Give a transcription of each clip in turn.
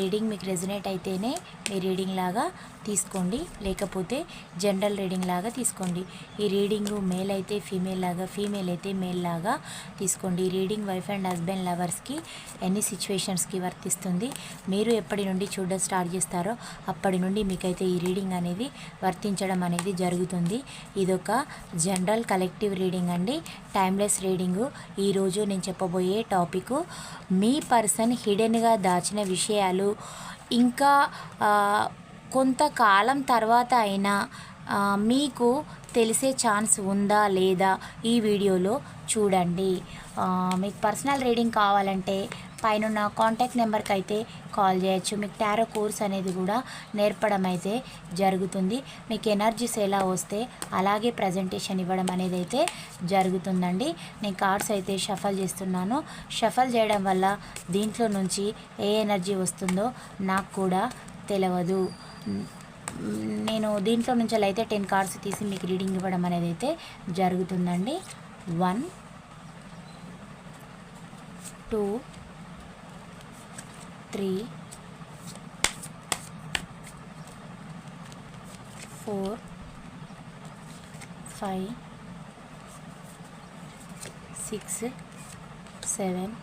reading మీకు resonate అయితేనే మీ రీడింగ్ లాగా తీసుకోండి. లేకపోతే జనరల్ రీడింగ్ లాగా తీసుకోండి. ఈ రీడింగ్ మేల్ అయితే ఫీమేల్ లాగా ఫీమేల్ అయితే మేల్ లాగా తీసుకోండి. ఈ రీడింగ్ వైఫ్ అండ్ హస్బెండ్ లవర్స్కి ఎన్ని సిచ్యువేషన్స్కి వర్తిస్తుంది మీరు ఎప్పటి నుండి చూడడం స్టార్ట్ చేస్తారో అప్పటి నుండి మీకైతే ఈ రీడింగ్ అనేది వర్తించడం అనేది జరుగుతుంది. ఇదొక జనరల్ కలెక్టివ్ రీడింగ్ అండి. Timeless reading. ఈరోజు నేను చెప్పబోయే టాపిక్ మీ పర్సన్ హిడెన్గా దాచిన విషయాలు ఇంకా కొంతకాలం తర్వాత అయినా మీకు తెలిసే ఛాన్స్ ఉందా లేదా ఈ వీడియోలో చూడండి. మీకు పర్సనల్ రీడింగ్ కావాలంటే పైన కాంటాక్ట్ నెంబర్కి అయితే కాల్ చేయొచ్చు. మీకు టారో కోర్స్ అనేది కూడా నేర్పడం అయితే జరుగుతుంది. మీకు ఎనర్జీస్ ఎలా వస్తే అలాగే ప్రజెంటేషన్ ఇవ్వడం అనేది అయితే జరుగుతుందండి. నేను కార్డ్స్ అయితే షఫల్ చేస్తున్నాను. షఫల్ చేయడం వల్ల దీంట్లో నుంచి ఏ ఎనర్జీ వస్తుందో నాకు కూడా తెలియదు నేను దీంట్లో నుంచి అయితే టెన్ కార్డ్స్ తీసి మీకు రీడింగ్ ఇవ్వడం అనేది అయితే జరుగుతుందండి. One two three four five six seven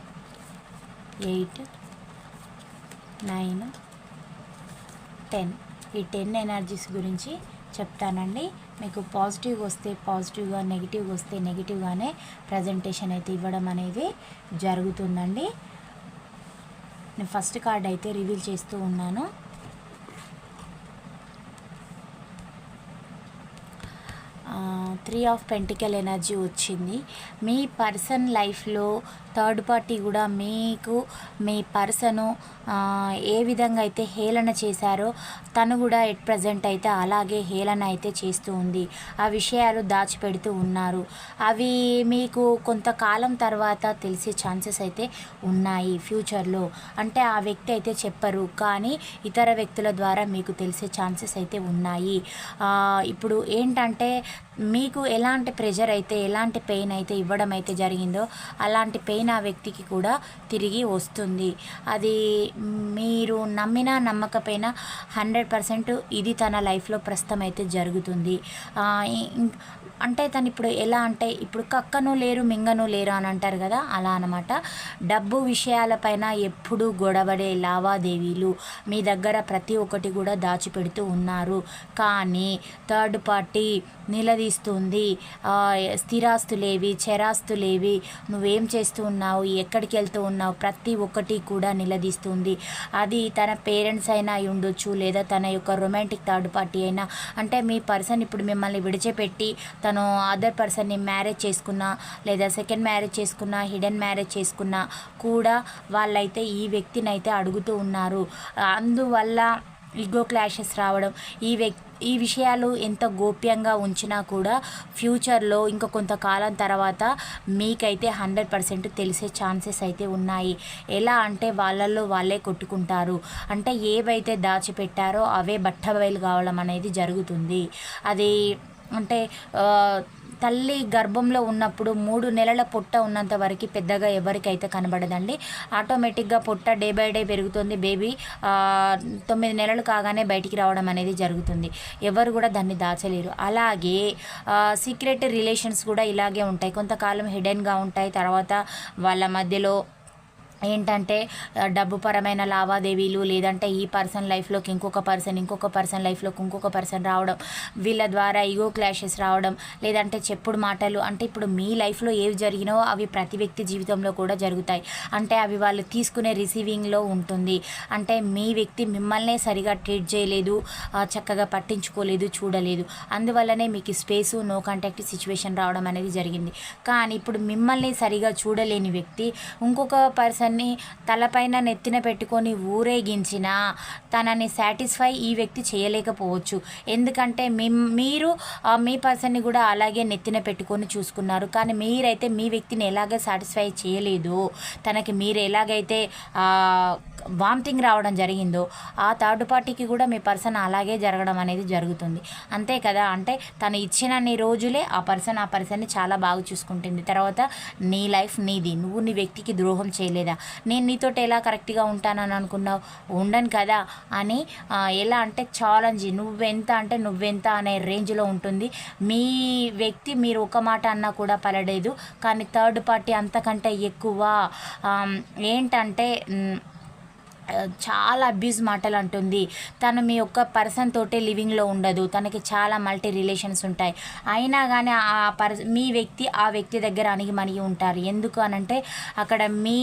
eight nine ten ఈ టెన్ ఎనర్జీస్ గురించి చెప్తానండి. మీకు పాజిటివ్ వస్తే పాజిటివ్గా నెగిటివ్ వస్తే నెగిటివ్గానే ప్రజెంటేషన్ అయితే ఇవ్వడం అనేది జరుగుతుందండి. నేను ఫస్ట్ కార్డ్ అయితే రివీల్ చేస్తూ ఉన్నాను. త్రీ ఆఫ్ పెంటికల్ ఎనర్జీ వచ్చింది. మీ పర్సన్ లైఫ్లో థర్డ్ పార్టీ కూడా మీకు మీ పర్సను ఏ విధంగా అయితే హేళన చేశారో తను కూడా ఎట్ ప్రజెంట్ అయితే అలాగే హేళన అయితే చేస్తూ ఉంది. ఆ విషయాలు దాచిపెడుతూ ఉన్నారు. అవి మీకు కొంతకాలం తర్వాత తెలిసే ఛాన్సెస్ అయితే ఉన్నాయి ఫ్యూచర్లో. అంటే ఆ వ్యక్తి అయితే చెప్పరు కానీ ఇతర వ్యక్తుల ద్వారా మీకు తెలిసే ఛాన్సెస్ అయితే ఉన్నాయి. ఇప్పుడు ఏంటంటే మీకు ఎలాంటి ప్రెషర్ అయితే ఎలాంటి పెయిన్ అయితే ఇవ్వడం అయితే జరిగిందో అలాంటి పెయిన్ నమ్మిన వ్యక్తికి కూడా తిరిగి వస్తుంది. అది మీరు నమ్మినా నమ్మకపోయినా హండ్రెడ్ పర్సెంట్ ఇది తన లైఫ్లో ప్రస్తుతం అయితే జరుగుతుంది. అంటే తను ఇప్పుడు ఎలా అంటే ఇప్పుడు కక్కను లేరు మింగను లేరు అని అంటారు కదా అలా అనమాట డబ్బు విషయాలపైన ఎప్పుడూ గొడవడే లావాదేవీలు మీ దగ్గర ప్రతి ఒక్కటి కూడా దాచిపెడుతూ ఉన్నారు. కానీ థర్డ్ పార్టీ నిలదీస్తుంది. స్థిరాస్తులేవి చెరాస్తులేవి నువ్వేం చేస్తూ ఉన్నావు ఎక్కడికి వెళ్తూ ఉన్నావు ప్రతి ఒక్కటి కూడా నిలదీస్తుంది. అది తన పేరెంట్స్ అయినా అయి ఉండొచ్చు లేదా తన యొక్క రొమాంటిక్ థర్డ్ పార్టీ అయినా. అంటే మీ పర్సన్ ఇప్పుడు మిమ్మల్ని విడిచిపెట్టి తను అదర్ పర్సన్ని మ్యారేజ్ చేసుకున్నా లేదా సెకండ్ మ్యారేజ్ చేసుకున్నా హిడెన్ మ్యారేజ్ చేసుకున్నా కూడా వాళ్ళైతే ఈ వ్యక్తిని అయితే అడుగుతూ ఉన్నారు. అందువల్ల ఈగో క్లాషెస్ రావడం ఈ వ్యక్తి ఈ విషయాలు ఎంత గోప్యంగా ఉంచినా కూడా ఫ్యూచర్లో ఇంకా కొంతకాలం తర్వాత మీకైతే హండ్రెడ్ పర్సెంట్ తెలిసే ఛాన్సెస్ అయితే ఉన్నాయి. ఎలా అంటే వాళ్ళల్లో వాళ్ళే కొట్టుకుంటారు. అంటే ఏవైతే దాచిపెట్టారో అవే బట్టబయలు కావడం అనేది జరుగుతుంది. అది అంటే తల్లి గర్భంలో ఉన్నప్పుడు మూడు నెలల పొట్ట ఉన్నంత వరకు పెద్దగా ఎవరికైతే కనబడదండి. ఆటోమేటిక్గా పొట్ట డే బై డే పెరుగుతుంది. బేబీ తొమ్మిది నెలలు కాగానే బయటికి రావడం అనేది జరుగుతుంది. ఎవరు కూడా దాన్ని దాచలేరు. అలాగే సీక్రెట్ రిలేషన్స్ కూడా ఇలాగే ఉంటాయి. కొంతకాలం హిడెన్గా ఉంటాయి. తర్వాత వాళ్ళ మధ్యలో ఏంటంటే డబ్బు పరమైన లావాదేవీలు లేదంటే ఈ పర్సన్ లైఫ్లోకి ఇంకొక పర్సన్ ఇంకొక పర్సన్ లైఫ్లోకి ఇంకొక పర్సన్ రావడం వీళ్ళ ద్వారా ఈగో క్లాషెస్ రావడం లేదంటే చెప్పుడు మాటలు అంటే ఇప్పుడు మీ లైఫ్లో ఏవి జరిగినో అవి ప్రతి వ్యక్తి జీవితంలో కూడా జరుగుతాయి. అంటే అవి వాళ్ళు తీసుకునే రిసీవింగ్లో ఉంటుంది. అంటే మీ వ్యక్తి మిమ్మల్నే సరిగా ట్రీట్ చేయలేదు చక్కగా పట్టించుకోలేదు చూడలేదు. అందువల్లనే మీకు స్పేసు నో కాంటాక్ట్ సిచ్యువేషన్ రావడం అనేది జరిగింది. కానీ ఇప్పుడు మిమ్మల్ని సరిగా చూడలేని వ్యక్తి ఇంకొక పర్సన్ పర్సన్ని తలపైన నెత్తిన పెట్టుకొని ఊరేగించినా తనని సాటిస్ఫై ఈ వ్యక్తి చేయలేకపోవచ్చు. ఎందుకంటే మీ మీరు మీ పర్సన్ని కూడా అలాగే నెత్తిన పెట్టుకొని చూసుకున్నారు. కానీ మీరైతే మీ వ్యక్తిని ఎలాగ సాటిస్ఫై చేయలేదు తనకి మీరు ఎలాగైతే వామిటింగ్ రావడం జరిగిందో ఆ థర్డ్ పార్టీకి కూడా మీ పర్సన్ అలాగే జరగడం అనేది జరుగుతుంది. అంతే కదా? అంటే తను ఇచ్చినన్ని రోజులే ఆ పర్సన్ ఆ పర్సన్ని చాలా బాగా చూసుకుంటుంది. తర్వాత నీ లైఫ్ నీది. నువ్వు నీ వ్యక్తికి ద్రోహం చేయలేదా? నేను నీతోటి ఎలా కరెక్ట్గా ఉంటానని అనుకున్నావు? ఉండను కదా? అని ఎలా అంటే ఛాలెంజ్. నువ్వెంత అంటే నువ్వెంత అనే రేంజ్లో ఉంటుంది. మీ వ్యక్తి మీరు ఒక మాట అన్నా కూడా పలలేదు. కానీ థర్డ్ పార్టీ అంతకంటే ఎక్కువ ఏంటంటే చాలా అబ్యూజ్ మాటలు అంటుంది. తను మీ యొక్క పర్సన్ తోటే లివింగ్లో ఉండదు. తనకి చాలా మల్టీ రిలేషన్స్ ఉంటాయి. అయినా కానీ ఆ పర్స మీ వ్యక్తి ఆ వ్యక్తి దగ్గర అణిగి మణిగి ఉంటారు. ఎందుకు అనంటే అక్కడ మీ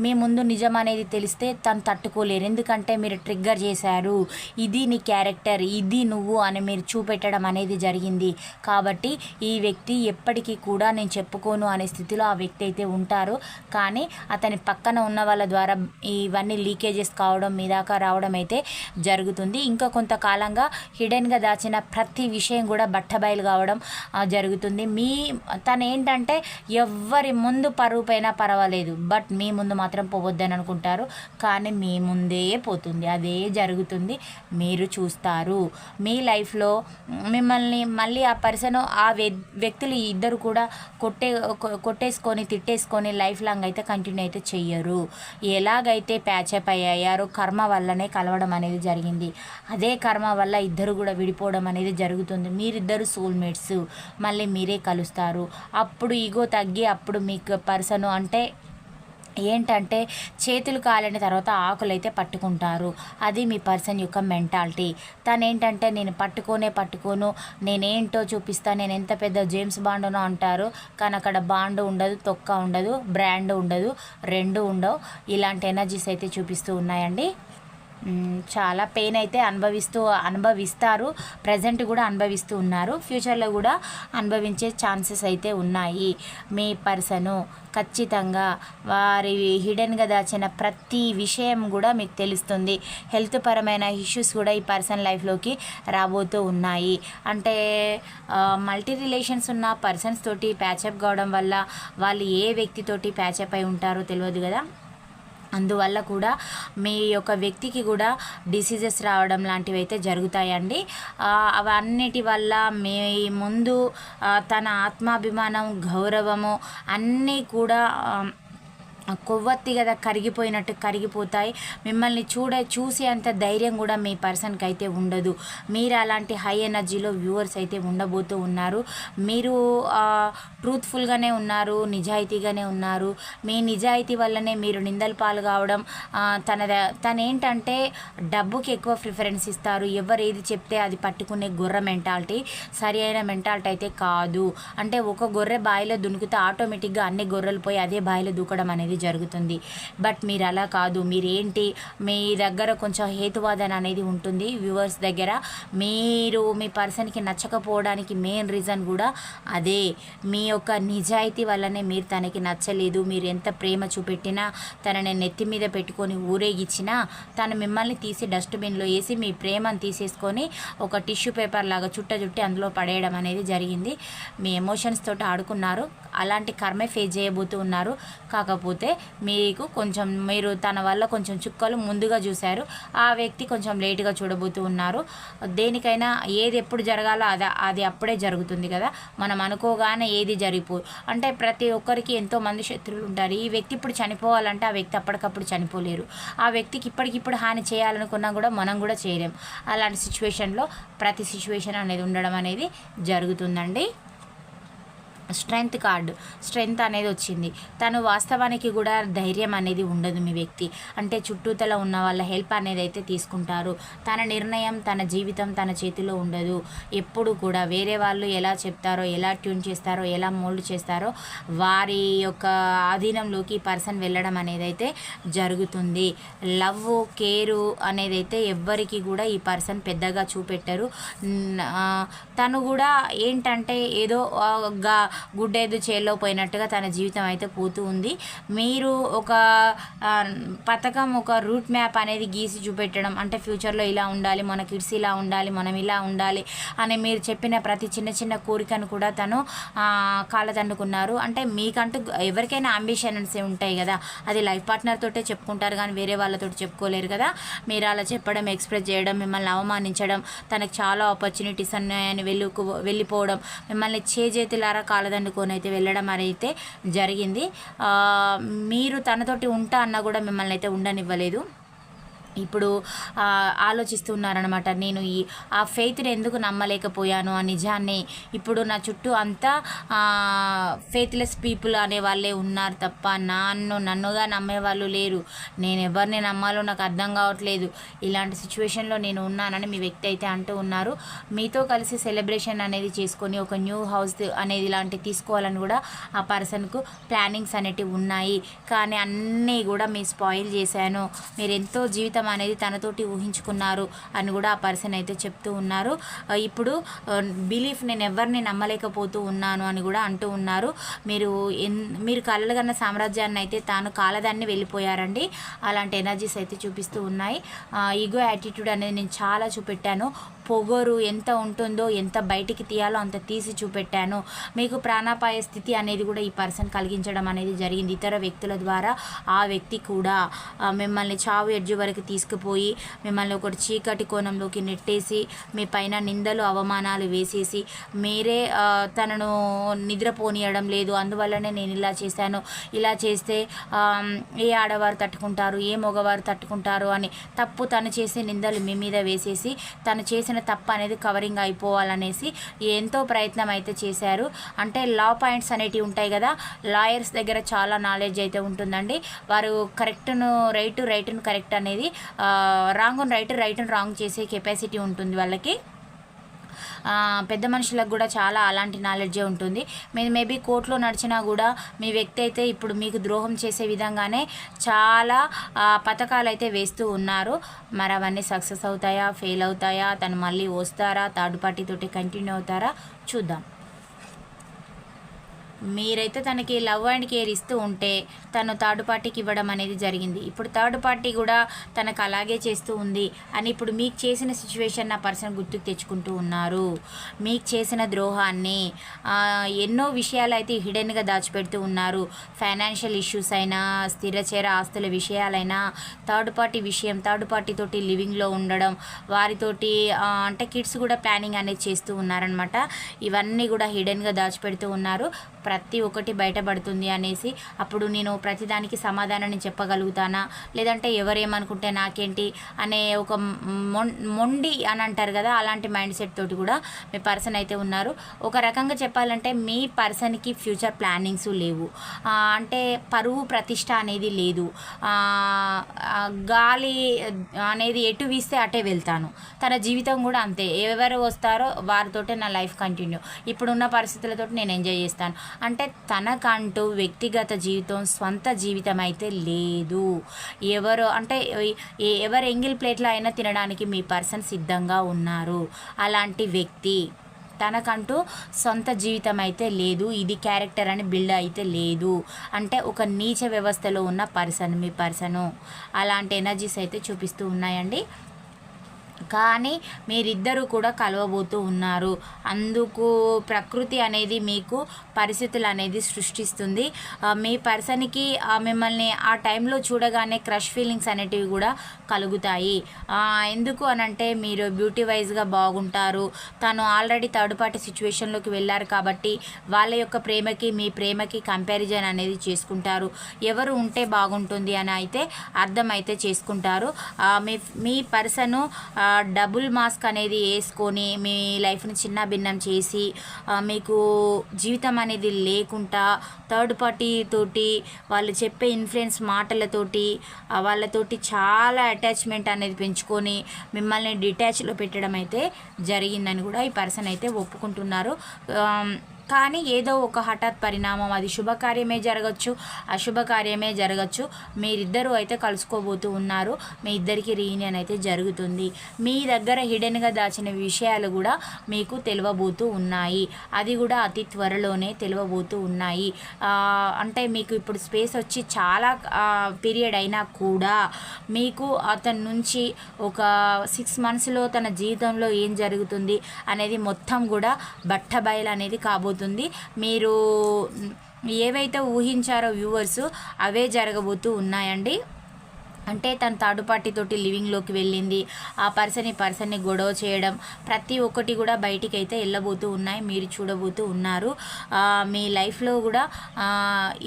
మీ ముందు నిజం అనేది తెలిస్తే తను తట్టుకోలేరు. ఎందుకంటే మీరు ట్రిగ్గర్ చేశారు. ఇది నీ క్యారెక్టర్. ఇది నువ్వు అని మీరు చూపెట్టడం అనేది జరిగింది. కాబట్టి ఈ వ్యక్తి ఎప్పటికీ కూడా నేను చెప్పుకోను అనే స్థితిలో ఆ వ్యక్తి అయితే ఉంటారు. కానీ అతని పక్కన ఉన్న వాళ్ళ ద్వారా ఇవన్నీ లీకేజెస్ కావడం మీ దాకా రావడం అయితే జరుగుతుంది. ఇంకా కొంతకాలంగా హిడెన్గా దాచిన ప్రతి విషయం కూడా బట్టబయలు కావడం జరుగుతుంది. మీ తను ఏంటంటే ఎవ్వరి ముందు పరువు పైన పర్వాలేదు. బట్ మీ ముందు మాత్రం పోవద్దని అనుకుంటారు. కానీ మీ ముందే పోతుంది. అదే జరుగుతుంది. మీరు చూస్తారు. మీ లైఫ్లో మిమ్మల్ని మళ్ళీ ఆ పర్సన్ ఆ వ్య- వ్యక్తులు ఇద్దరు కూడా కొట్టే కొట్టేసుకొని తిట్టేసుకొని లైఫ్ లాంగ్ అయితే కంటిన్యూ అయితే చెయ్యరు. ఎలాగైతే ప్యాచప్ అయ్యారో కర్మ వల్లనే కలవడం అనేది జరిగింది. అదే కర్మ వల్ల ఇద్దరు కూడా విడిపోవడం అనేది జరుగుతుంది. మీరిద్దరు సోల్మేట్స్ మళ్ళీ మీరే కలుస్తారు. అప్పుడు ఈగో తగ్గి అప్పుడు మీకు పర్సన్ అంటే ఏంటంటే చేతులు కాలిన తర్వాత ఆకులు అయితే పట్టుకుంటారు. అది మీ పర్సన్ యొక్క మెంటాలిటీ. తను ఏంటంటే నేను పట్టుకోనే పట్టుకోను నేనేంటో చూపిస్తాను నేను ఎంత పెద్ద జేమ్స్ బాండునో అంటారు. కానీ అక్కడ బాండ్ ఉండదు తొక్క ఉండదు బ్రాండ్ ఉండదు రెండు ఉండవు. ఇలాంటి ఎనర్జీస్ అయితే చూపిస్తూ ఉన్నాయండి. చాలా పెయిన్ అయితే అనుభవిస్తూ అనుభవిస్తారు. ప్రజెంట్ కూడా అనుభవిస్తూ ఉన్నారు. ఫ్యూచర్లో కూడా అనుభవించే ఛాన్సెస్ అయితే ఉన్నాయి. మీ పర్సను ఖచ్చితంగా వారి హిడెన్గా దాచిన ప్రతి విషయం కూడా మీకు తెలుస్తుంది. హెల్త్ పరమైన ఇష్యూస్ కూడా ఈ పర్సన్ లైఫ్లోకి రాబోతూ ఉన్నాయి. అంటే మల్టీ రిలేషన్స్ ఉన్న పర్సన్స్ తోటి ప్యాచప్ కావడం వల్ల వాళ్ళు ఏ వ్యక్తితోటి ప్యాచప్ అయి ఉంటారో తెలియదు కదా. అందువల్ల కూడా మీ యొక్క వ్యక్తికి కూడా డిసీజెస్ రావడం లాంటివి అయితే జరుగుతాయండి. అవన్నిటి వల్ల మీ ముందు తన ఆత్మాభిమానం గౌరవము అన్నీ కూడా కొవ్వొత్తి కదా కరిగిపోయినట్టు కరిగిపోతాయి. మిమ్మల్ని చూడ చూసే అంత ధైర్యం కూడా మీ పర్సన్కి అయితే ఉండదు. మీరు అలాంటి హై ఎనర్జీలో వ్యూవర్స్ అయితే ఉండబోతూ ఉన్నారు. మీరు ట్రూత్ఫుల్గానే ఉన్నారు నిజాయితీగానే ఉన్నారు. మీ నిజాయితీ వల్లనే మీరు నిందలు పాలు కావడం తన తనేంటంటే తను ఏంటంటే డబ్బుకి ఎక్కువ ప్రిఫరెన్స్ ఇస్తారు. ఎవరు ఏది చెప్తే అది పట్టుకునే గొర్రె మెంటాలిటీ సరి అయిన మెంటాలిటీ అయితే కాదు. అంటే ఒక గొర్రె బావిలో దునుకుతే ఆటోమేటిక్గా అన్ని గొర్రెలు పోయి అదే బావిలో దూకడం అనేది జరుగుతుంది. బట్ మీరు అలా కాదు. మీరేంటి? మీ దగ్గర కొంచెం హేతువాదన అనేది ఉంటుంది. వ్యూవర్స్ దగ్గర మీరు మీ పర్సన్కి నచ్చకపోవడానికి మెయిన్ రీజన్ కూడా అదే. మీ యొక్క నిజాయితీ వల్లనే మీరు తనకి నచ్చలేదు. మీరు ఎంత ప్రేమ చూపెట్టినా తనని నెత్తి మీద పెట్టుకొని ఊరేగించినా తను మిమ్మల్ని తీసి డస్ట్బిన్లో వేసి మీ ప్రేమను తీసేసుకొని ఒక టిష్యూ పేపర్ లాగా చుట్ట చుట్టి అందులో పడేయడం అనేది జరిగింది. మీ ఎమోషన్స్ తోటి ఆడుకున్నారు. అలాంటి కర్మే ఫేస్ చేయబోతూ ఉన్నారు. కాకపోతే మీకు కొంచెం మీరు తన వల్ల కొంచెం చుక్కలు ముందుగా చూశారు. ఆ వ్యక్తి కొంచెం లేటుగా చూడబోతూ ఉన్నారు. దేనికైనా ఏది ఎప్పుడు జరగాలో అది అది అప్పుడే జరుగుతుంది కదా. మనం అనుకోగానే ఏది జరిగిపో అంటే ప్రతి ఒక్కరికి ఎంతో మంది శత్రువులు ఉంటారు. ఈ వ్యక్తి ఇప్పుడు చనిపోవాలంటే ఆ వ్యక్తి అప్పటికప్పుడు చనిపోలేరు. ఆ వ్యక్తికి ఇప్పటికిప్పుడు హాని చేయాలనుకున్నా కూడా మనం కూడా చేయలేం. అలాంటి సిచ్యువేషన్లో ప్రతి సిచ్యువేషన్ అనేది ఉండడం అనేది జరుగుతుందండి. స్ట్రెంగ్త్ కార్డు స్ట్రెంగ్త్ అనేది వచ్చింది. తను వాస్తవానికి కూడా ధైర్యం అనేది ఉండదు మీ వ్యక్తి. అంటే చుట్టూతల ఉన్న వాళ్ళ హెల్ప్ అనేది అయితే తీసుకుంటారు. తన నిర్ణయం తన జీవితం తన చేతిలో ఉండదు. ఎప్పుడు కూడా వేరే వాళ్ళు ఎలా చెప్తారో ఎలా ట్యూన్ చేస్తారో ఎలా మోల్డ్ చేస్తారో వారి యొక్క ఆధీనంలోకి పర్సన్ వెళ్ళడం అనేది అయితే జరుగుతుంది. లవ్ కేరు అనేది అయితే ఎవ్వరికి కూడా ఈ పర్సన్ పెద్దగా చూపెట్టరు. తను కూడా ఏంటంటే ఏదో గుడ్డ ఏదో చేల్లో పోయినట్టుగా తన జీవితం అయితే పోతూ ఉంది. మీరు ఒక పథకం ఒక రూట్ మ్యాప్ అనేది గీసి చూపెట్టడం అంటే ఫ్యూచర్లో ఇలా ఉండాలి మన కిడ్స్ ఇలా ఉండాలి మనం ఇలా ఉండాలి అని మీరు చెప్పిన ప్రతి చిన్న చిన్న కోరికను కూడా తను కాళ్ళదండుకున్నారు అంటే మీకంటూ ఎవరికైనా అంబిషన్స్ ఉంటాయి కదా. అది లైఫ్ పార్ట్నర్ తోటే చెప్పుకుంటారు కానీ వేరే వాళ్ళతో చెప్పుకోలేరు కదా. మీరు అలా చెప్పడం ఎక్స్ప్రెస్ చేయడం మిమ్మల్ని అవమానించడం తనకు చాలా ఆపర్చునిటీస్ అన్నాయని వెళ్ళి వెళ్ళిపోవడం మిమ్మల్ని చేజేతులారా కాళ్ళదండుకొని అయితే వెళ్ళడం అయితే జరిగింది. మీరు తనతోటి ఉంటా అన్నా కూడా మిమ్మల్ని అయితే ఉండనివ్వలేదు. ఇప్పుడు ఆలోచిస్తున్నారనమాట నేను ఈ ఆ ఫెయిత్ని ఎందుకు నమ్మలేకపోయాను? ఆ నిజాన్ని ఇప్పుడు నా చుట్టూ అంతా ఫెయిత్లెస్ పీపుల్ అనే వాళ్ళే ఉన్నారు తప్ప నన్ను నన్నుగా నమ్మేవాళ్ళు లేరు. నేను ఎవరిని నమ్మాలో నాకు అర్థం కావట్లేదు. ఇలాంటి సిచ్యువేషన్లో నేను ఉన్నానని మీ వ్యక్తి అయితే అంటూ ఉన్నారు. మీతో కలిసి సెలబ్రేషన్ అనేది చేసుకొని ఒక న్యూ హౌస్ అనేది ఇలాంటి తీసుకోవాలని కూడా ఆ పర్సన్కు ప్లానింగ్స్ అనేటివి ఉన్నాయి. కానీ అన్నీ కూడా మీ స్పాయిల్ చేశాను. మీరు ఎంతో జీవితం అనేది తనతోటి ఊహించుకున్నారు అని కూడా ఆ పర్సన్ అయితే చెప్తూ ఉన్నారు. ఇప్పుడు బిలీఫ్ నేను ఎవరిని నమ్మలేకపోతూ ఉన్నాను అని కూడా అంటూ ఉన్నారు. మీరు ఎన్ మీరు కలలుగన్న సామ్రాజ్యాన్ని అయితే తాను కాలదాన్ని వెళ్ళిపోయారండి. అలాంటి ఎనర్జీస్ అయితే చూపిస్తూ ఉన్నాయి. ఈగో యాటిట్యూడ్ అనేది నేను చాలా చూపెట్టాను. పొగరు ఎంత ఉంటుందో ఎంత బయటికి తీయాలో అంత తీసి చూపెట్టాను. మీకు ప్రాణాపాయ స్థితి అనేది కూడా ఈ పర్సన్ కలిగించడం అనేది జరిగింది. ఇతర వ్యక్తుల ద్వారా ఆ వ్యక్తి కూడా మిమ్మల్ని చావు ఎడ్జు వరకు తీసుకుపోయి మిమ్మల్ని ఒకటి చీకటి కోణంలోకి నెట్టేసి మీ పైన నిందలు అవమానాలు వేసేసి మీరే తనను నిద్రపోనీయడం లేదు. అందువల్లనే నేను ఇలా చేశాను. ఇలా చేస్తే ఏ ఆడవారు తట్టుకుంటారు? ఏ మగవారు తట్టుకుంటారు? అని తప్పు తను చేసే నిందలు మీ మీద వేసేసి తను చేసిన తప్పు అనేది కవరింగ్ అయిపోవాలనేసి ఎంతో ప్రయత్నం అయితే చేశారు. అంటే లా పాయింట్స్ అనేటివి ఉంటాయి కదా లాయర్స్ దగ్గర చాలా నాలెడ్జ్ అయితే ఉంటుందండి. వారు కరెక్ట్ను రైట్ రైట్ను కరెక్ట్ అనేది రాంగ్ రైట్ రైట్ను రాంగ్ చేసే కెపాసిటీ ఉంటుంది వాళ్ళకి. పెద్ద మనుషులకు కూడా చాలా అలాంటి నాలెడ్జే ఉంటుంది. మీరు మేబీ కోర్టులో నడిచినా కూడా మీ వ్యక్తి అయితే ఇప్పుడు మీకు ద్రోహం చేసే విధంగానే చాలా పథకాలు అయితే వేస్తూ ఉన్నారు. మరి అవన్నీ సక్సెస్ అవుతాయా ఫెయిల్ అవుతాయా తను మళ్ళీ వస్తారా థర్డ్ పార్టీ తోటి కంటిన్యూ అవుతారా చూద్దాం. మీరైతే తనకి లవ్ అండ్ కేర్ ఇస్తూ ఉంటే తను థర్డ్ పార్టీకి ఇవ్వడం అనేది జరిగింది. ఇప్పుడు థర్డ్ పార్టీ కూడా తనకు అలాగే చేస్తూ ఉంది అని ఇప్పుడు మీకు చేసిన సిచ్యువేషన్ నా పర్సన్ గుర్తుకు తెచ్చుకుంటూ ఉన్నారు. మీకు చేసిన ద్రోహాన్ని ఎన్నో విషయాలు అయితే హిడెన్గా దాచిపెడుతూ ఉన్నారు. ఫైనాన్షియల్ ఇష్యూస్ అయినా స్థిరచేర ఆస్తుల విషయాలైనా థర్డ్ పార్టీ విషయం థర్డ్ పార్టీ తోటి లివింగ్లో ఉండడం వారితోటి అంటే కిడ్స్ కూడా ప్లానింగ్ అనేది చేస్తూ ఉన్నారనమాట ఇవన్నీ కూడా హిడెన్గా దాచిపెడుతూ ఉన్నారు. ప్రతి ఒక్కటి బయటపడుతుంది అనేసి అప్పుడు నేను ప్రతిదానికి సమాధానాన్ని చెప్పగలుగుతానా? లేదంటే ఎవరేమనుకుంటే నాకేంటి? అనే ఒక మొం- మొండి అని అంటారు కదా అలాంటి మైండ్ సెట్ తోటి కూడా మీ పర్సన్ అయితే ఉన్నారు. ఒక రకంగా చెప్పాలంటే మీ పర్సన్కి ఫ్యూచర్ ప్లానింగ్స్ లేవు. అంటే పరువు ప్రతిష్ట అనేది లేదు. గాలి అనేది ఎటు వీస్తే అటే వెళ్తాను. తన జీవితం కూడా అంతే. ఎవరు వస్తారో వారితోటే నా లైఫ్ కంటిన్యూ. ఇప్పుడున్న పరిస్థితులతో నేను ఎంజాయ్ చేస్తాను. అంటే తనకంటూ వ్యక్తిగత జీవితం స్వంత జీవితం అయితే లేదు. ఎవరు అంటే ఎవరు ఎంగిల్ ప్లేట్లో అయినా తినడానికి మీ పర్సన్ సిద్ధంగా ఉన్నారు. అలాంటి వ్యక్తి తనకంటూ సొంత జీవితం అయితే లేదు ఇది క్యారెక్టర్ అని బిల్డ్ అయితే లేదు. అంటే ఒక నీచ వ్యవస్థలో ఉన్న పర్సన్ మీ పర్సను. అలాంటి ఎనర్జీస్ అయితే చూపిస్తూ ఉన్నాయండి. కానీ మీరిద్దరూ కూడా కలవబోతూ ఉన్నారు. అందుకు ప్రకృతి అనేది మీకు పరిస్థితులు అనేది సృష్టిస్తుంది. మీ పర్సన్కి మిమ్మల్ని ఆ టైంలో చూడగానే క్రష్ ఫీలింగ్స్ అనేటివి కూడా కలుగుతాయి. ఎందుకు అనంటే మీరు బ్యూటీ వైజ్గా బాగుంటారు. తను ఆల్రెడీ థర్డ్ పార్టీ సిచ్యువేషన్లోకి వెళ్ళారు కాబట్టి వాళ్ళ యొక్క ప్రేమకి మీ ప్రేమకి కంపారిజన్ అనేది చేసుకుంటారు. ఎవరు ఉంటే బాగుంటుంది అని అయితే అర్థమైతే చేసుకుంటారు. మీ మీ పర్సను డబుల్ మాస్క్ అనేది వేసుకొని మీ లైఫ్ని చిన్న భిన్నం చేసి మీకు జీవితం అనేది లేకుండా థర్డ్ పార్టీ తోటి వాళ్ళు చెప్పే ఇన్ఫ్లుయెన్స్ మాటలతోటి వాళ్ళతోటి చాలా అటాచ్మెంట్ అనేది పెంచుకొని మిమ్మల్ని డిటాచ్లో పెట్టడం అయితే జరిగిందని కూడా ఈ పర్సన్ అయితే ఒప్పుకుంటున్నారు. కానీ ఏదో ఒక హఠాత్ పరిణామం. అది శుభకార్యమే జరగచ్చు అశుభకార్యమే జరగచ్చు. మీరిద్దరూ అయితే కలుసుకోబోతూ ఉన్నారు. మీ ఇద్దరికి రీయూనియన్ అయితే జరుగుతుంది. మీ దగ్గర హిడెన్గా దాచిన విషయాలు కూడా మీకు తెలియబోతూ ఉన్నాయి. అది కూడా అతి త్వరలోనే తెలియబోతూ ఉన్నాయి. అంటే మీకు ఇప్పుడు స్పేస్ వచ్చి చాలా పీరియడ్ అయినా కూడా మీకు అతని నుంచి ఒక సిక్స్ మంత్స్లో తన జీవితంలో ఏం జరుగుతుంది అనేది మొత్తం కూడా బట్టబయలు అనేది కాబోతుంది మీరు ఏవైతే ఊహించారో వ్యూవర్స్ అవే జరగబోతూ ఉన్నాయండి. అంటే తన థర్డ్ పార్టీతోటి లివింగ్లోకి వెళ్ళింది. ఆ పర్సన్ ఈ పర్సన్ని గొడవ చేయడం ప్రతి ఒక్కటి కూడా బయటికి అయితే వెళ్ళబోతూ ఉన్నాయి. మీరు చూడబోతూ ఉన్నారు. మీ లైఫ్లో కూడా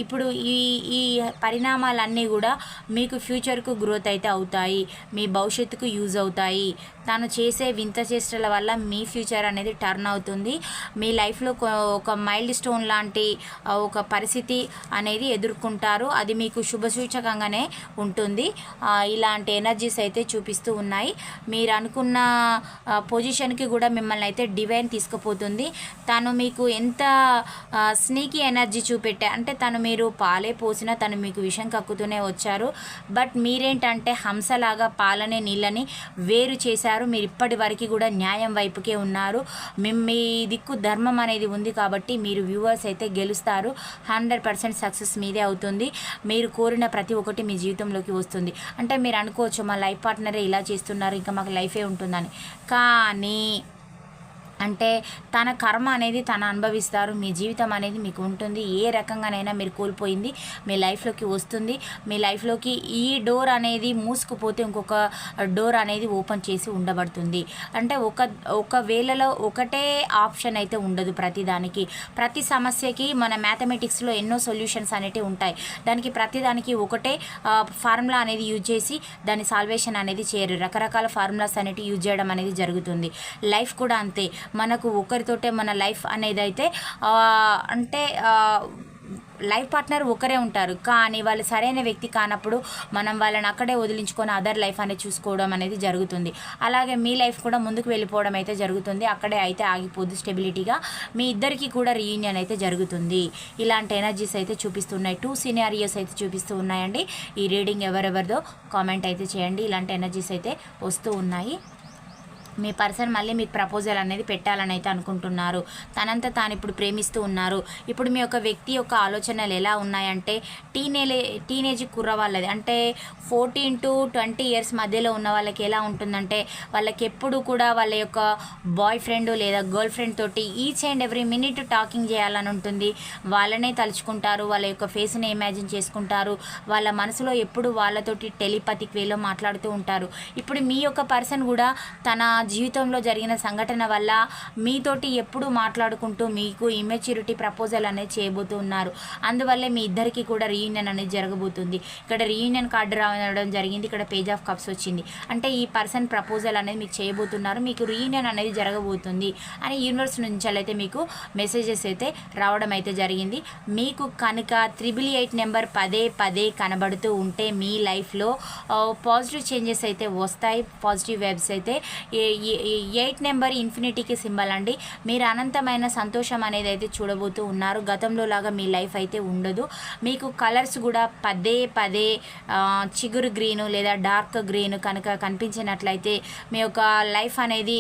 ఇప్పుడు ఈ ఈ పరిణామాలన్నీ కూడా మీకు ఫ్యూచర్కు గ్రోత్ అయితే అవుతాయి. మీ భవిష్యత్తుకు యూజ్ అవుతాయి. తను చేసే వింత చేష్టల వల్ల మీ ఫ్యూచర్ అనేది టర్న్ అవుతుంది. మీ లైఫ్లో ఒక మైల్డ్ స్టోన్ లాంటి ఒక పరిస్థితి అనేది ఎదుర్కొంటారు. అది మీకు శుభసూచకంగానే ఉంటుంది. ఇలాంటి ఎనర్జీస్ అయితే చూపిస్తూ ఉన్నాయి. మీరు అనుకున్న పొజిషన్కి కూడా మిమ్మల్ని అయితే డివైన్ తీసుకుపోతుంది. తను మీకు ఎంత స్నీకీ ఎనర్జీ చూపెట్టే అంటే తను మీరు పాలే పోసినా తను మీకు విషం కక్కుతూనే వచ్చారు. బట్ మీరేంటంటే హంసలాగా పాలనే నీళ్ళని వేరు చేశారు. మీరు ఇప్పటి వరకు కూడా న్యాయం వైపుకే ఉన్నారు. మీ- మీ దిక్కు ధర్మం అనేది ఉంది కాబట్టి మీరు వ్యూవర్స్ అయితే గెలుస్తారు. హండ్రెడ్ పర్సెంట్ సక్సెస్ మీదే అవుతుంది. మీరు కోరిన ప్రతి ఒక్కటి మీ జీవితంలోకి వస్తుంది. అంటే మీరు అనుకోవచ్చు మా లైఫ్ పార్ట్నరే ఇలా చేస్తున్నారు ఇంకా మాకు లైఫే ఉంటుందని. కానీ అంటే తన కర్మ అనేది తను అనుభవిస్తారు మీ జీవితం అనేది మీకు ఉంటుంది ఏ రకంగానైనా మీరు కోల్పోయింది మీ లైఫ్లోకి వస్తుంది. మీ లైఫ్లోకి ఈ డోర్ అనేది మూసుకుపోతే ఇంకొక డోర్ అనేది ఓపెన్ చేసి ఉండబడుతుంది. అంటే ఒక ఒక వేళలో ఒకటే ఆప్షన్ అయితే ఉండదు ప్రతిదానికి. ప్రతి సమస్యకి మన మ్యాథమెటిక్స్లో ఎన్నో సొల్యూషన్స్ అనేవి ఉంటాయి. దానికి ప్రతిదానికి ఒకటే ఫార్ములా అనేది యూజ్ చేసి దాని సాల్వేషన్ అనేది చేయరు. రకరకాల ఫార్ములాస్ అనేవి యూజ్ చేయడం అనేది జరుగుతుంది. లైఫ్ కూడా అంతే. మనకు ఒకరితోటే మన లైఫ్ అనేది అయితే అంటే లైఫ్ పార్ట్నర్ ఒకరే ఉంటారు. కానీ వాళ్ళు సరైన వ్యక్తి కానప్పుడు మనం వాళ్ళని అక్కడే వదిలించుకొని అదర్ లైఫ్ అనేది చూసుకోవడం అనేది జరుగుతుంది. అలాగే మీ లైఫ్ కూడా ముందుకు వెళ్ళిపోవడం అయితే జరుగుతుంది. అక్కడే అయితే ఆగిపోదు స్టెబిలిటీగా. మీ ఇద్దరికి కూడా రీయూనియన్ అయితే జరుగుతుంది. ఇలాంటి ఎనర్జీస్ అయితే చూపిస్తున్నాయి. టూ సినారియోస్ అయితే చూపిస్తూ ఉన్నాయండి. ఈ రీడింగ్ ఎవరెవరిదో కామెంట్ అయితే చేయండి. ఇలాంటి ఎనర్జీస్ అయితే వస్తూ ఉన్నాయి. మీ పర్సన్ మళ్ళీ మీకు ప్రపోజల్ అనేది పెట్టాలని అయితే అనుకుంటున్నారు. తనంతా తాను ఇప్పుడు ప్రేమిస్తూ ఉన్నారు. ఇప్పుడు మీ యొక్క వ్యక్తి యొక్క ఆలోచనలు ఎలా ఉన్నాయంటే టీనేలే టీనేజ్ కుర్ర వాళ్ళది. అంటే ఫోర్టీన్ టు ట్వంటీ ఇయర్స్ మధ్యలో ఉన్న వాళ్ళకి ఎలా ఉంటుందంటే వాళ్ళకి ఎప్పుడు కూడా వాళ్ళ యొక్క బాయ్ ఫ్రెండ్ లేదా గర్ల్ ఫ్రెండ్ తోటి each and every minute talking చేయాలని ఉంటుంది. వాళ్ళనే తలుచుకుంటారు వాళ్ళ యొక్క ఫేస్ని ఇమాజిన్ చేసుకుంటారు. వాళ్ళ మనసులో ఎప్పుడు వాళ్ళతోటి టెలిపతిక్ వేలో మాట్లాడుతూ ఉంటారు. ఇప్పుడు మీ యొక్క పర్సన్ కూడా తన జీవితంలో జరిగిన సంఘటన వల్ల మీతోటి ఎప్పుడు మాట్లాడుకుంటూ మీకు ఇమెచ్యూరిటీ ప్రపోజల్ అనేది చేయబోతూ ఉన్నారు అందువల్లే మీ ఇద్దరికి కూడా రీయూనియన్ అనేది జరగబోతుంది. ఇక్కడ రీయూనియన్ కార్డు రావడం జరిగింది. ఇక్కడ పేజ్ ఆఫ్ కప్స్ వచ్చింది. అంటే ఈ పర్సన్ ప్రపోజల్ అనేది మీకు చేయబోతున్నారు. మీకు రీయూనియన్ అనేది జరగబోతుంది. అని యూనివర్స్ నుంచి అయితే మీకు మెసేజెస్ అయితే రావడం అయితే జరిగింది. మీకు కనుక త్రిబుల్ ఎయిట్ నెంబర్ పదే పదే కనబడుతూ ఉంటే మీ లైఫ్లో పాజిటివ్ చేంజెస్ అయితే వస్తాయి. పాజిటివ్ వెబ్స్ అయితే ఎయిట్ నెంబర్ ఇన్ఫినిటీకి సింబల్ అండి. మీరు అనంతమైన సంతోషం అనేది అయితే చూడబోతూ ఉన్నారు. గతంలో లాగా మీ లైఫ్ అయితే ఉండదు. మీకు కలర్స్ కూడా పదే పదే చిగురు గ్రీను లేదా డార్క్ గ్రీన్ కనుక కనిపించినట్లయితే మీ యొక్క లైఫ్ అనేది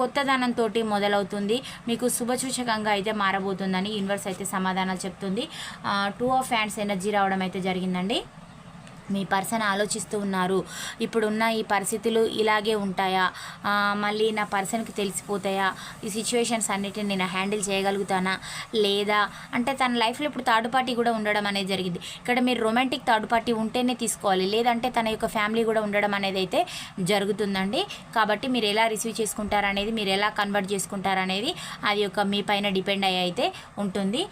కొత్తదనంతో మొదలవుతుంది. మీకు శుభసూచకంగా అయితే మారబోతుందని యూనివర్స్ అయితే సమాధానాలు చెప్తుంది. టూ ఆఫ్ హ్యాండ్స్ ఎనర్జీ రావడం అయితే జరిగిందండి. మీ పర్సన్ ఆలోచిస్తూ ఉన్నారు. ఇప్పుడున్న ఈ పరిస్థితులు ఇలాగే ఉంటాయా? మళ్ళీ నా పర్సన్కి తెలిసిపోతాయా? ఈ సిచ్యువేషన్స్ అన్నిటిని నేను హ్యాండిల్ చేయగలుగుతానా? లేదా? అంటే తన లైఫ్లో ఇప్పుడు థర్డ్ పార్టీ కూడా ఉండడం అనేది జరిగింది. ఇక్కడ మీరు రొమాంటిక్ థర్డ్ పార్టీ ఉంటేనే తీసుకోవాలి. లేదంటే తన యొక్క ఫ్యామిలీ కూడా ఉండడం అనేది అయితే జరుగుతుందండి. కాబట్టి మీరు ఎలా రిసీవ్ చేసుకుంటారనేది మీరు ఎలా కన్వర్ట్ చేసుకుంటారనేది అది యొక్క మీ పైన డిపెండ్ అయ్యి అయితే ఉంటుంది.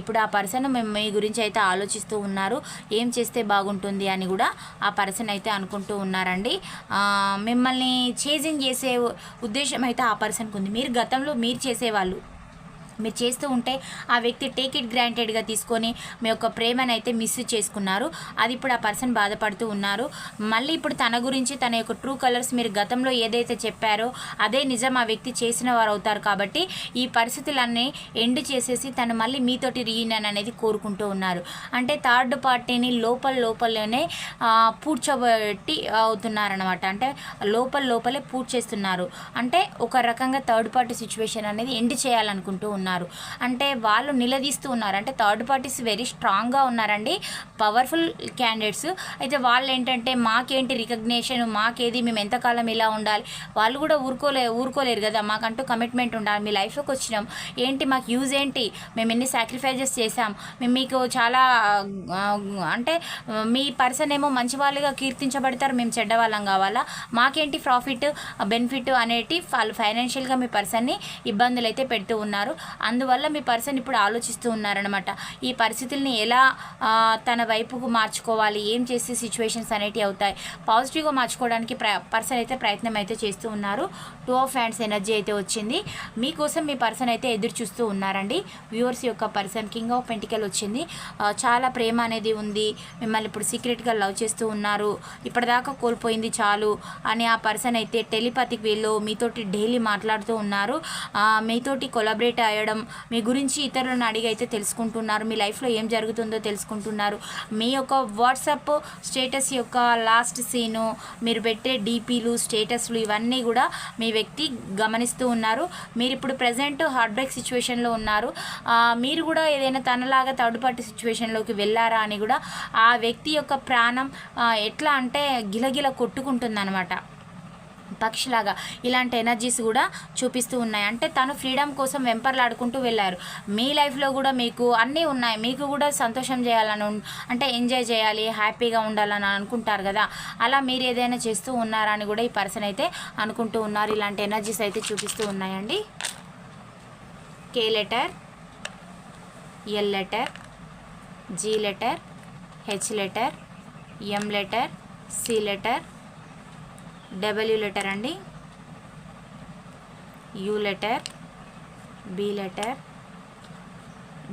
ఇప్పుడు ఆ పర్సన్ మీ గురించి అయితే ఆలోచిస్తూ ఉన్నారు. ఏం చేస్తే బాగుంటుంది అని కూడా ఆ పర్సన్ అయితే అనుకుంటూ ఉన్నారండి. మిమ్మల్ని చేజింగ్ చేసే ఉద్దేశం అయితే ఆ పర్సన్కి ఉంది మీరు గతంలో మీరు చేసేవాళ్ళు మీరు చేస్తూ ఉంటే ఆ వ్యక్తి టేక్ ఇట్ గ్రాంటెడ్గా తీసుకొని మీ యొక్క ప్రేమను అయితే మిస్ చేసుకున్నారు. అది ఇప్పుడు ఆ పర్సన్ బాధపడుతూ ఉన్నారు. మళ్ళీ ఇప్పుడు తన గురించి తన యొక్క ట్రూ కలర్స్ మీరు గతంలో ఏదైతే చెప్పారో అదే నిజం ఆ వ్యక్తి చేసిన వారు అవుతారు కాబట్టి ఈ పరిస్థితులన్నీ ఎండ్ చేసేసి తను మళ్ళీ మీతోటి రీయూనియన్ అనేది కోరుకుంటూ ఉన్నారు. అంటే థర్డ్ పార్టీని లోపల లోపలనే పూడ్చబట్టి అవుతున్నారనమాట అంటే లోపల లోపలే పూడ్చేస్తున్నారు. అంటే ఒక రకంగా థర్డ్ పార్టీ సిచ్యువేషన్ అనేది ఎండ్ చేయాలనుకుంటూ ఉన్నారు. అంటే వాళ్ళు నిలదీస్తూ ఉన్నారు. అంటే థర్డ్ పార్టీస్ వెరీ స్ట్రాంగ్గా ఉన్నారండి. పవర్ఫుల్ క్యాండిడేట్స్ అయితే వాళ్ళు ఏంటంటే మాకేంటి రికగ్నేషన్ మాకేది? మేము ఎంతకాలం ఇలా ఉండాలి? వాళ్ళు కూడా ఊరుకోలే ఊరుకోలేరు కదా. మాకంటూ కమిట్మెంట్ ఉండాలి. మీ లైఫ్లోకి వచ్చినాం. ఏంటి మాకు యూజ్ ఏంటి? మేము ఎన్ని సాక్రిఫైజెస్ చేసాం మేము మీకు చాలా అంటే మీ పర్సన్ ఏమో మంచి వాళ్ళుగా కీర్తించబడతారు. మేము చెడ్డవాళ్ళం కావాలా? మాకేంటి ప్రాఫిట్ బెనిఫిట్ అనేటి వాళ్ళు ఫైనాన్షియల్గా మీ పర్సన్ని ఇబ్బందులు అయితే పెడుతూ ఉన్నారు. అందువల్ల మీ పర్సన్ ఇప్పుడు ఆలోచిస్తూ ఉన్నారనమాట ఈ పరిస్థితుల్ని ఎలా తన వైపుకు మార్చుకోవాలి? ఏం చేసే సిచ్యువేషన్స్ అనేటివి అవుతాయి? పాజిటివ్గా మార్చుకోవడానికి ప్ర పర్సన్ అయితే ప్రయత్నం అయితే చేస్తూ ఉన్నారు. టూ ఆఫ్ హ్యాండ్స్ ఎనర్జీ అయితే వచ్చింది. మీకోసం మీ పర్సన్ అయితే ఎదురు చూస్తూ ఉన్నారండి. వ్యూవర్స్ యొక్క పర్సన్ కింగ్ ఆఫ్ పెంటికల్ వచ్చింది. చాలా ప్రేమ అనేది ఉంది. మిమ్మల్ని ఇప్పుడు సీక్రెట్గా లవ్ చేస్తూ ఉన్నారు. ఇప్పటిదాకా కోల్పోయింది చాలు అని ఆ పర్సన్ అయితే టెలిపతిక్ వీళ్ళు మీతోటి డైలీ మాట్లాడుతూ ఉన్నారు. మీతోటి కొలాబరేట్ రాయడం మీ గురించి ఇతరులను అడిగి అయితే తెలుసుకుంటున్నారు మీ లైఫ్లో ఏం జరుగుతుందో తెలుసుకుంటున్నారు. మీ యొక్క వాట్సాప్ స్టేటస్ యొక్క లాస్ట్ సీను మీరు పెట్టే డీపీలు స్టేటస్లు ఇవన్నీ కూడా మీ వ్యక్తి గమనిస్తూ ఉన్నారు. మీరు ఇప్పుడు ప్రజెంట్ హార్ట్ బ్రేక్ సిచ్యువేషన్లో ఉన్నారు. మీరు కూడా ఏదైనా తనలాగా థర్డ్ పార్టీ సిచ్యువేషన్లోకి వెళ్ళారా అని కూడా ఆ వ్యక్తి యొక్క ప్రాణం ఎట్లా అంటే గిలగిల కొట్టుకుంటుందన్నమాట. పక్షిలాగా ఇలాంటి ఎనర్జీస్ కూడా చూపిస్తూ ఉన్నాయి. అంటే తను ఫ్రీడమ్ కోసం వెంపర్లాడుకుంటూ వెళ్ళారు. మీ లైఫ్లో కూడా మీకు అన్నీ ఉన్నాయి. మీకు కూడా సంతోషం చేయాలని అంటే ఎంజాయ్ చేయాలి హ్యాపీగా ఉండాలని అనుకుంటారు కదా. అలా మీరు ఏదైనా చేస్తూ ఉన్నారా అని కూడా ఈ పర్సన్ అయితే అనుకుంటూ ఉన్నారు. ఇలాంటి ఎనర్జీస్ అయితే చూపిస్తూ ఉన్నాయండి. K letter L letter G letter H letter M letter C letter W letter అండి. U letter B letter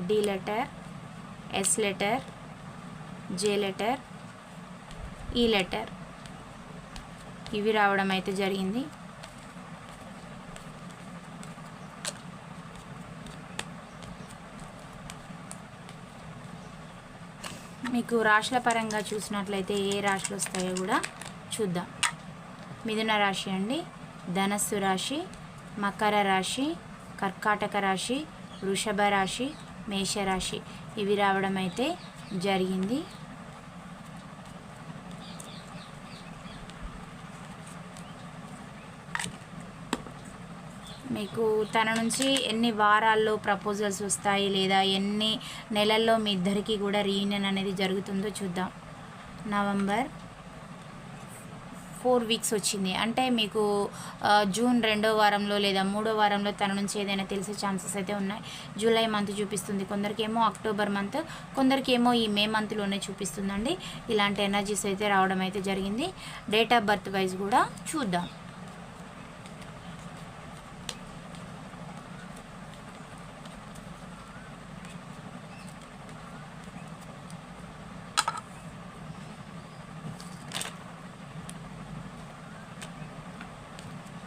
D letter S letter J letter E letter. ఇవి రావడం అయితే జరిగింది. మీకు రాశుల పరంగా చూసినట్లయితే ఏ రాశులు వస్తాయో కూడా చూద్దాం. మిథున రాశి అండి. ధనస్సు రాశి మకర రాశి కర్కాటక రాశి వృషభ రాశి మేషరాశి ఇవి రావడం అయితే జరిగింది. మీకు తన నుంచి ఎన్ని వారాల్లో ప్రపోజల్స్ వస్తాయి లేదా ఎన్ని నెలల్లో మీ ఇద్దరికి కూడా రీయూనియన్ అనేది జరుగుతుందో చూద్దాం. నవంబర్ ఫోర్ వీక్స్ వచ్చింది. అంటే మీకు జూన్ రెండో వారంలో లేదా మూడో వారంలో తన నుంచి ఏదైనా తెలిసే ఛాన్సెస్ అయితే ఉన్నాయి. జూలై మంత్ చూపిస్తుంది. కొందరికేమో అక్టోబర్ మంత్ కొందరికేమో ఈ మే మంత్లోనే చూపిస్తుందండి. ఇలాంటి ఎనర్జీస్ అయితే రావడం అయితే జరిగింది. డేట్ ఆఫ్ బర్త్ వైజ్ కూడా చూద్దాం.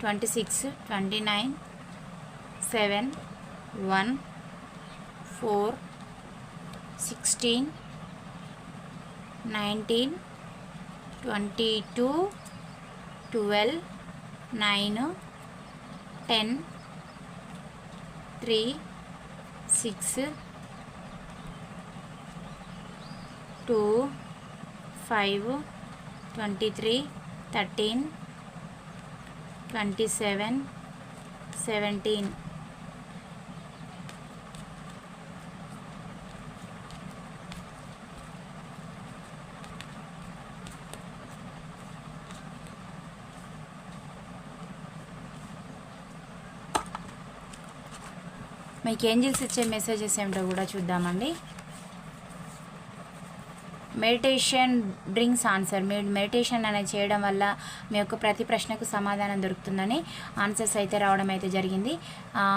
Twenty six twenty nine seven one four sixteen nineteen twenty two twelve nine ten three six two five twenty three thirteen twenty seven seventeen. మీకు angels ఇచ్చే మెసేజెస్ ఏమిటో కూడా చూద్దామండి. Meditation drinks answer. మీరు meditation అనేది చేయడం వల్ల మీ యొక్క ప్రతి ప్రశ్నకు సమాధానం దొరుకుతుందని ఆన్సర్స్ అయితే రావడం అయితే జరిగింది.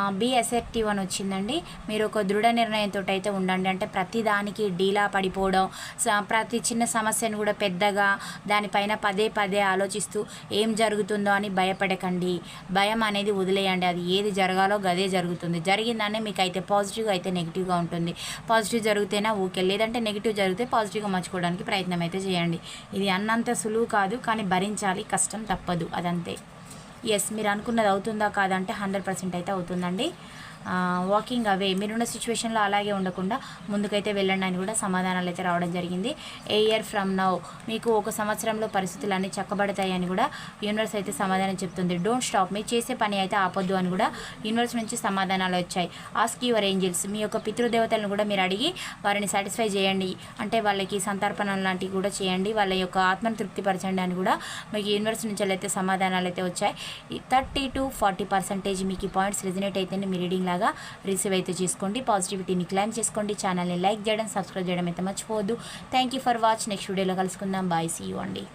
బి ఎసెప్టివ్ అని వచ్చిందండి. మీరు ఒక దృఢ నిర్ణయంతో అయితే ఉండండి. అంటే ప్రతి దానికి డీలా పడిపోవడం స- ప్రతి చిన్న సమస్యను కూడా పెద్దగా దానిపైన పదే పదే ఆలోచిస్తూ ఏం జరుగుతుందో అని భయపడకండి. భయం అనేది వదిలేయండి. అది ఏది జరగాలో గదే జరుగుతుంది. జరిగిందనే మీకు అయితే పాజిటివ్ అయితే నెగిటివ్గా ఉంటుంది. పాజిటివ్ జరిగితేనా ఓకే లేదంటే నెగిటివ్ జరిగితే పాజిటివ్గా మర్చుకోవడానికి ప్రయత్నం అయితే చేయండి. ఇది అన్నంత సులువు కాదు కానీ భరించాలి. కష్టం తప్పదు. అదంతే. ఎస్ మీరు అనుకున్నది అవుతుందా కాదంటే హండ్రెడ్ పర్సెంట్ అయితే అవుతుందండి. Walking away. మీరున్న సిచ్యువేషన్లో అలాగే ఉండకుండా ముందుకైతే వెళ్ళండి అని కూడా సమాధానాలు అయితే రావడం జరిగింది. ఏ ఇయర్ ఫ్రమ్ నౌ మీకు ఒక సంవత్సరంలో పరిస్థితులు అన్నీ చక్కబడతాయి అని కూడా యూనివర్స్ అయితే సమాధానం చెప్తుంది. డోంట్ స్టాప్ మీరు చేసే పని అయితే ఆపొద్దు అని కూడా యూనివర్స్ నుంచి సమాధానాలు వచ్చాయి. ఆస్క్ యువర్ ఏంజిల్స్ మీ యొక్క పితృదేవతలను కూడా మీరు అడిగి వారిని సాటిస్ఫై చేయండి. అంటే వాళ్ళకి సంతర్పణలు లాంటివి కూడా చేయండి. వాళ్ళ యొక్క ఆత్మను తృప్తిపరచండి అని కూడా మీకు యూనివర్స్ నుంచి అయితే సమాధానాలు అయితే వచ్చాయి. థర్టీ టు ఫార్టీ పర్సెంటేజ్ మీకు పాయింట్స్ రిజనేట్ అయితే మీ రీడింగ్ లాగా రిసీవ్ అయితే చేసుకోండి. పాజిటివిటీని క్లైమ్ చేసుకోండి. ఛానల్ని లైక్ చేయడం సబ్స్క్రైబ్ చేయడం అయితే మర్చిపోవద్దు. Thank you for watch next వీడియోలో కలుసుకుందాం. బాయ్ సీ యూ అండి.